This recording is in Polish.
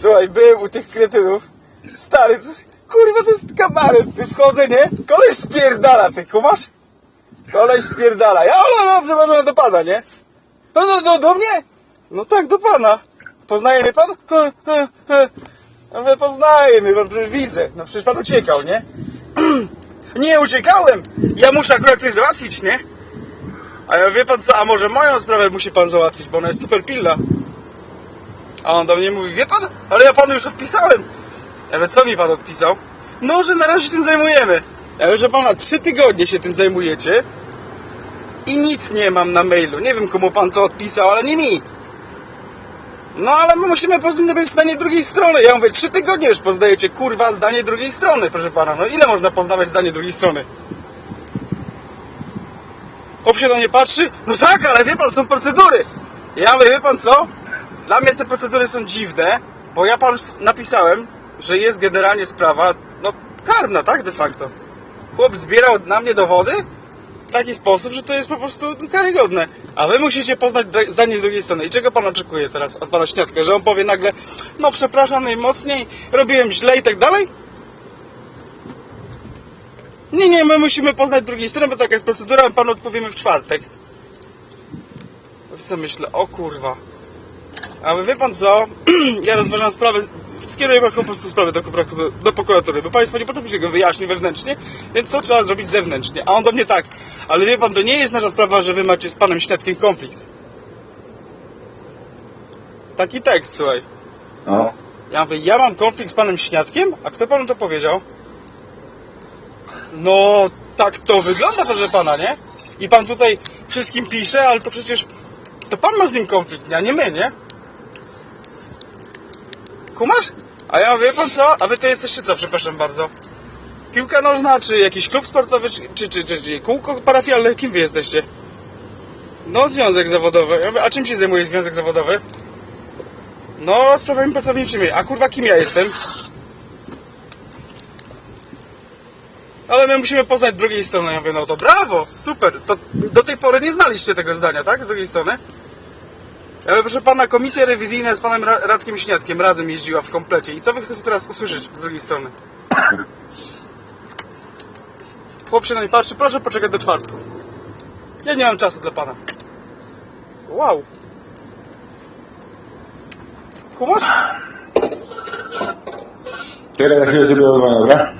Słuchaj, byłem u tych kretynów. Stary, to jest, kurwa, to jest kabaret. Ty wchodzę, nie? Koleś spierdala, ty kumasz? Koleś spierdala. Ja, no, no, przepraszam, do pana, nie? No, no, do, do mnie? No tak, do pana. Poznaje mnie pan? No wy poznaje mnie, bo przecież widzę. No przecież pan uciekał, nie? nie uciekałem! Ja muszę akurat coś załatwić, nie? A ja wie pan co, a może moją sprawę musi pan załatwić, bo ona jest super pilna. A on do mnie mówi, wie pan, ale ja panu już odpisałem. Ja mówię, co mi pan odpisał? No, że na razie się tym zajmujemy. Ja mówię, że pana trzy tygodnie się tym zajmujecie i nic nie mam na mailu. Nie wiem komu pan co odpisał, ale nie mi. No ale my musimy poznać zdanie drugiej strony. Ja mówię, trzy tygodnie już poznajecie, kurwa, zdanie drugiej strony, proszę pana. No ile można poznawać zdanie drugiej strony? Chłop na mnie patrzy, no tak, ale wie pan, są procedury. Ja mówię, wie pan co? Dla mnie te procedury są dziwne, bo ja panu napisałem, że jest generalnie sprawa, no karna, tak, de facto. Chłop zbierał na mnie dowody w taki sposób, że to jest po prostu karygodne. A wy musicie poznać zdanie drugiej strony. I czego pan oczekuje teraz od pana Śniadka? Że on powie nagle, no przepraszam najmocniej, robiłem źle i tak dalej? Nie, nie, my musimy poznać drugiej strony, bo taka jest procedura, a panu odpowiemy w czwartek. Co myślę, o kurwa. A wie pan co? ja rozważam sprawę, skieruję po prostu sprawę do, do prokuratury, bo państwo nie potraficie go wyjaśnić wewnętrznie, więc to trzeba zrobić zewnętrznie. A on do mnie tak, ale wie pan, to nie jest nasza sprawa, że wy macie z panem Śniadkiem konflikt. Taki tekst, słuchaj. No. Ja mówię, ja mam konflikt z panem Śniadkiem? A kto panu to powiedział? No, tak to wygląda, proszę pana, nie? I pan tutaj wszystkim pisze, ale to przecież to pan ma z nim konflikt, a nie my, nie? Kumasz? A ja wie pan co? A wy to jesteście co, przepraszam bardzo? Piłka nożna, czy jakiś klub sportowy, czy, czy, czy, czy, czy kółko parafialne? Kim wy jesteście? No, związek zawodowy. A czym się zajmuje związek zawodowy? No, sprawami pracowniczymi. A kurwa, kim ja jestem? Ale my musimy poznać drugiej strony. Ja mówię, no to brawo, super. To do tej pory nie znaliście tego zdania, tak? Z drugiej strony. Ja mówię, proszę pana, komisja rewizyjna z panem Ra- Radkiem Śniadkiem razem jeździła w komplecie. I co wy chcecie teraz usłyszeć z drugiej strony? Chłop się na mnie patrzy, proszę poczekać do czwartku. Ja nie mam czasu dla pana. Wow. Kumasz? Czekaj, na chwilę sobie dobra?